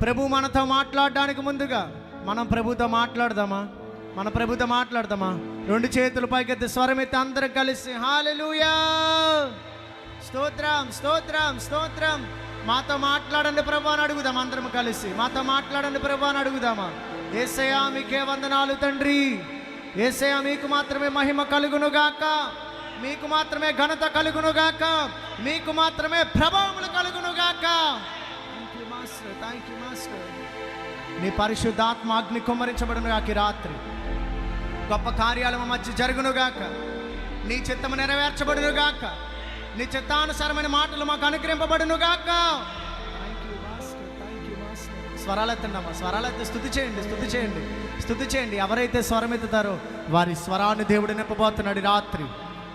ప్రభు మనతో మాట్లాడడానికి ముందుగా మనం ప్రభుతో మాట్లాడదామా? మన ప్రభుతో మాట్లాడదామా? రెండు చేతులు పైకెత్తి స్వరం ఎత్తి అందరం కలిసి హాలెలుయా! స్తోత్రం స్తోత్రం స్తోత్రం. మాతో మాట్లాడండి ప్రభు అని అడుగుదాం అందరం కలిసి. మాతో మాట్లాడండి ప్రభు అని అడుగుదామా? ఏసయా మీకే వందనాలు తండ్రి. ఏసయా మీకు మాత్రమే మహిమ కలుగును గాక. మీకు మాత్రమే ఘనత కలుగును గాక. మీకు మాత్రమే ప్రభావములు కలుగును గాక. మాస్టర్ థ్యాంక్ యూ మాస్టర్ నీ పరిశుద్ధాత్మ అగ్ని కుమ్మరించబడును గాక ఈ రాత్రి. గొప్ప కార్యాలు మధ్య జరుగును గాక నీ చిత్తము నెరవేర్చబడును గాక నీ చిత్తానుసారమైన మాటలు మాకు అనుగ్రహింపబడును గాక స్వరాలెత్తండమ్మా స్వరాలెత్తి స్థుతి చేయండి స్థుతి చేయండి. స్థుతి చేయండి. ఎవరైతే స్వరం ఎత్తుతారో వారి స్వరాన్ని దేవుడు నింపబోతున్నాడు రాత్రి.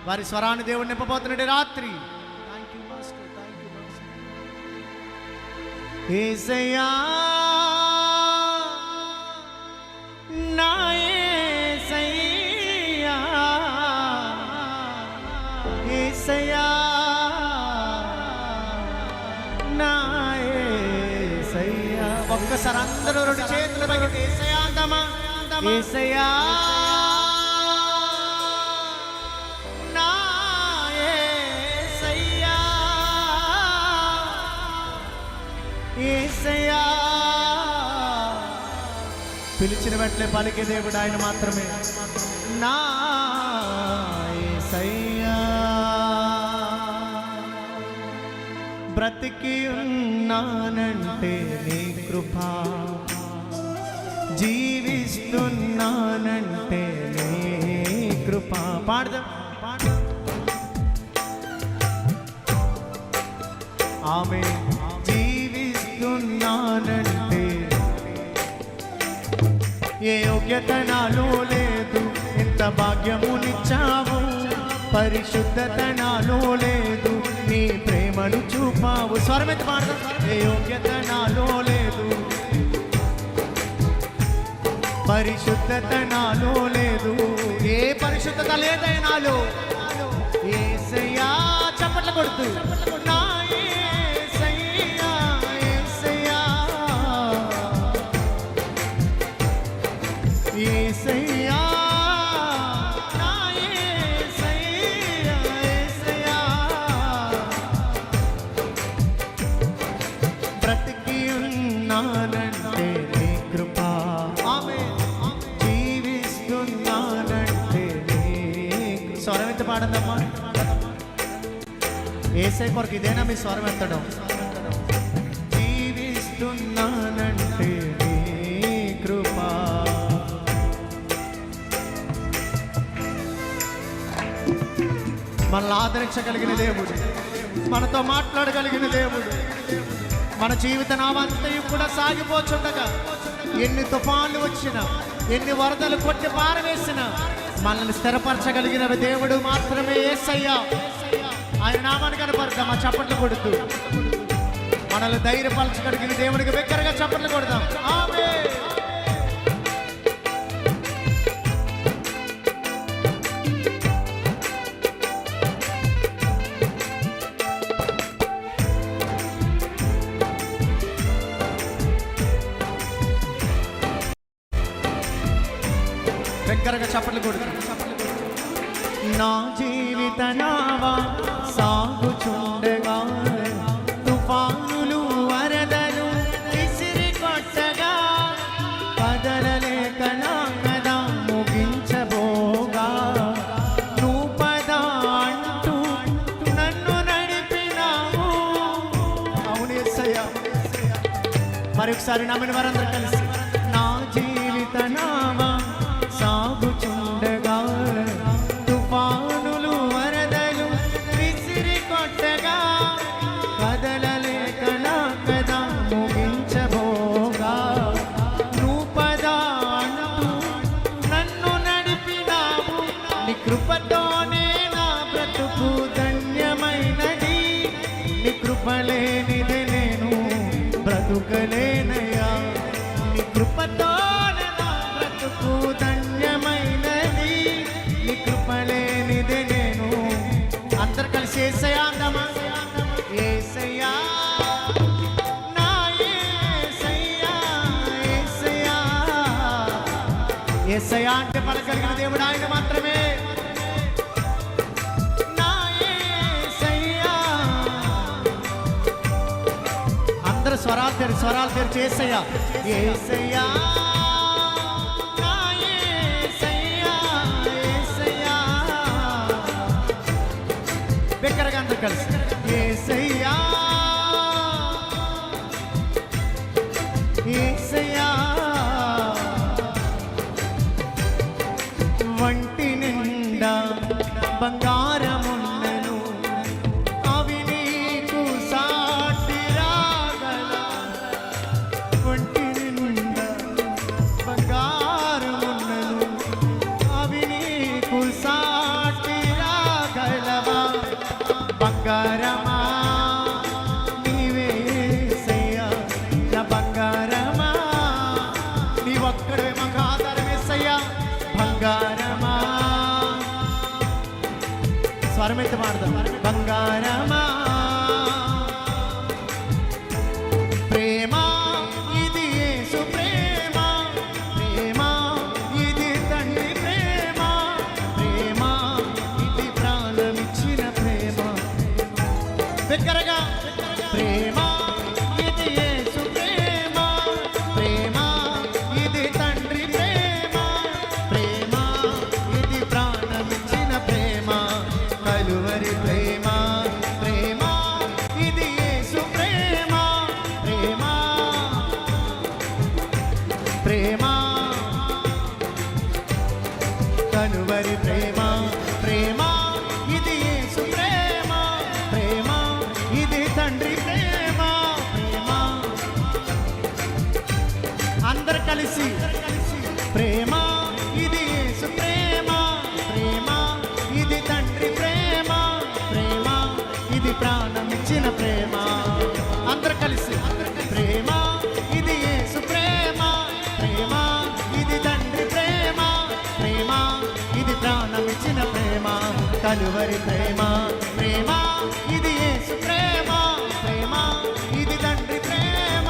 వారి స్వరాన్ని దేవుడు నింపబోతున్నాడు రాత్రి. ఏసయ్యా నా ఏసయ్యా ఏసయ్యా నా ఏసయ్యా. ఒక్కసారి అందరూ రెండు చేతులు పైకి ఏసయ్యా అందామా ఏసయ్యా పిలిచిన వెంటనే పలికే దేవుడు ఆయన మాత్రమే. నా ఏసయ్యా. బ్రతికి ఉన్నానంటే నీ కృప. జీవిస్తున్నానంటే నీ కృప. పాడదాం. ఆమె జీవిస్తున్నానంటే ఏ యోగ్యత నాలో లేదు. ఇంత భాగ్యమునిచ్చావు. పరిశుద్ధత నాలో లేదు. నీ ప్రేమను చూపావు. స్వరమెత్తి పాడదాం. ఏ యోగ్యత నాలో లేదు. పరిశుద్ధత నాలో లేదు. ఏ పరిశుద్ధత లేదై నాలో ఏసయ్యా చప్పట్లు కొడుతూ. నా పాడదమ్మా. ఏసై కొరకు ఇదేనా మీ స్వరం ఎత్తడం? జీవిస్తున్నానంటే కృపా. మనల్ని ఆదరించగలిగిన దేవుడు మనతో మాట్లాడగలిగిన దేవుడు మన జీవిత నామంతయు కూడా సాగిపోచుండగా ఎన్ని తుఫాన్లు వచ్చినా ఎన్ని వరదలు కొట్టి పారవేసినా మనల్ని స్థిరపరచగలిగిన దేవుడు మాత్రమే ఏసయ్యా. ఆయన నామాన్ని కనపడదాం ఆ చప్పట్లు కొడుతూ. మనల్ని ధైర్యపరచగలిగిన దేవుడికి బిక్కరగా చప్పట్లు కొడదాం. ఆమె బిగ్గరగా చప్పట్లు కొడుతూ నా జీవిత నావా సాగుచుండగా తుఫానులు వరదలు విసిరి కొట్టగా కదలలేక నా కదా ముగించబోగా. నువ్వు పద అంటూ నన్ను నడిపినావు. అవును యేసయ్యా మరొకసారి నమ్మిన వారందరూ కలిసి. బ్రతుకనేనయ్యా నీ కృపతో బ్రతుకు ధన్యమైనది. నీ కృప లేనిదే నేను. అందరు కలిసి ఏసయా అందమా? అంటే పలకలిగిన దేవుడు ఆయన మాత్రమే. తెరి స్వరాలు తెరి చేసయ్యా ఏసయ్యా బిక్కరగా అందరు కలిసి ఏసయ్యా. ఆధారం యేసయ్యా బంగారమా? స్వరమైతే మాడదాం బంగారమా? ప్రేమ ఇది యేసు ప్రేమ. ప్రేమ ఇది తండ్రి ప్రేమ. ప్రేమ ఇది ప్రాణమిచ్చిన ప్రేమ. కలువరి ప్రేమ ప్రేమ ఇది యేసు ప్రేమ ప్రేమ ఇది తండ్రి ప్రేమ.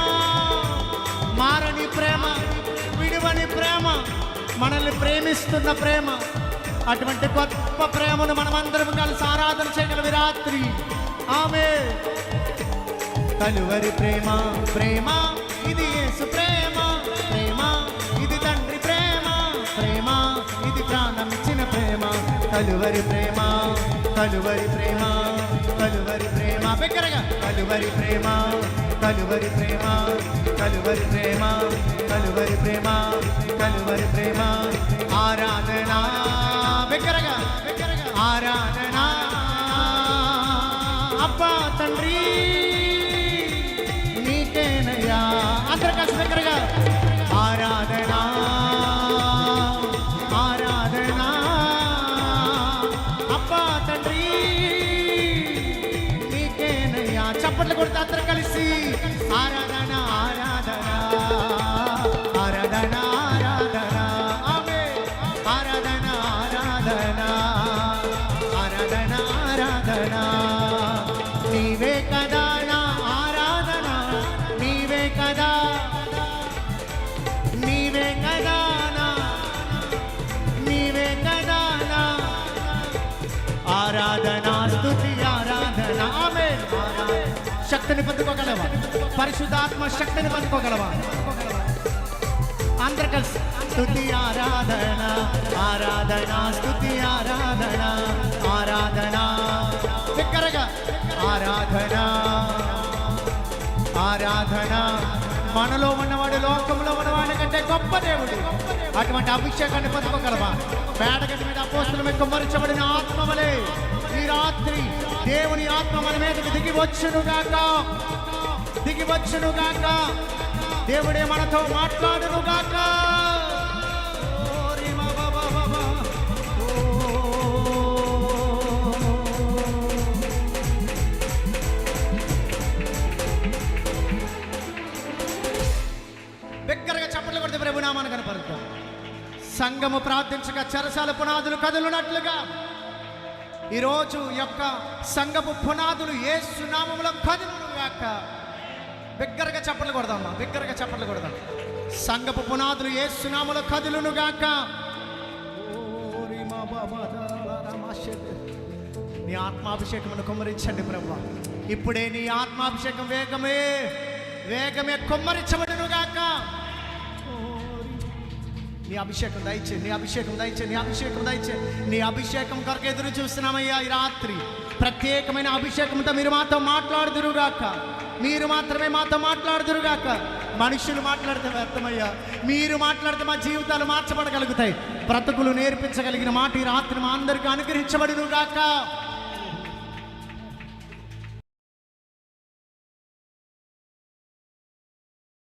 మారని ప్రేమ విడువని ప్రేమ మనల్ని ప్రేమిస్తున్న ప్రేమ. అటువంటి గొప్ప ప్రేమను మనమందరం కలిసి ఆరాధన చేయగలవి రాత్రి. ఆమె కలువరి ప్రేమ ప్రేమ ఇది యేసు ప్రేమ ప్రేమ ఇది తండ్రి ప్రేమ ప్రేమ ఇది ప్రాణం ఇచ్చిన ప్రేమ కలువరి ప్రేమ. కలువరి ప్రేమ కలువరి ప్రేమ. బిగ్గరగా. కలువరి ప్రేమ కలువరి ప్రేమ కలువరి ప్రేమ కలువరి ప్రేమ కలువరి ప్రేమ. చప్పట్లు కొడితే అందరం కలిసి ఆరాధన శక్తిని పొందుకోగలవా? పరిశుద్ధాత్మ శక్తిని పొందుకోగలవా? అందరు కలిసి స్థుతి ఆరాధన ఆరాధన స్థుతి ఆరాధన ఆరాధన. బిగ్గరగా ఆరాధన ఆరాధన. మనలో ఉన్నవాడు లోకంలో ఉన్నవాడి కంటే గొప్ప దేవుడు. అటువంటి అభిషేకాన్ని పొందుకోగలవా? పేడగడ్డి మీద అపోస్తుల మీద కుమ్మరించబడిన ఆత్మవలే. ఈ రాత్రి దేవుని ఆత్మ మన మీదకి దిగి వచ్చును గాక. దిగి వచ్చును గాక. దేవుడే మనతో మాట్లాడును గాక. బిగ్గరగా చప్పట్లు కొడితే ప్రభునామాన్ని కనపడతాం సంఘము ప్రార్థించగా చెరసాల పునాదులు కదులునట్లుగా ఈరోజు యొక్క సంఘపు పునాదులు ఏ సునామంలో కదులును గాక. బిగ్గరగా చప్పట్లు కొడదామా బిగ్గరగా చప్పట్లు కొడదాం. సంఘపు పునాదులు ఏ సునామలో కదులును గాక. నీ ఆత్మాభిషేకమును కుమ్మరించండి బ్రహ్మ ఇప్పుడే నీ ఆత్మాభిషేకం వేగమే వేగమే కుమ్మరించబడును గాక. నీ అభిషేకం దయచే నీ అభిషేకం దయచే నీ అభిషేకం దయచే నీ అభిషేకం కొరకు ఎదురు చూస్తున్నామయ్యా ఈ రాత్రి. ప్రత్యేకమైన అభిషేకంతో మీరు మాతో మాట్లాడుదురుగాక. మీరు మాత్రమే మాతో మాట్లాడుదురుగాక. మనుషులు మాట్లాడితే వ్యర్థమయ్యా. మీరు మాట్లాడితే మా జీవితాలు మార్చబడగలుగుతాయి. బ్రతుకులు నేర్పించగలిగిన మాట ఈ రాత్రి మా అందరికీ అనుగ్రహించబడినుగాక.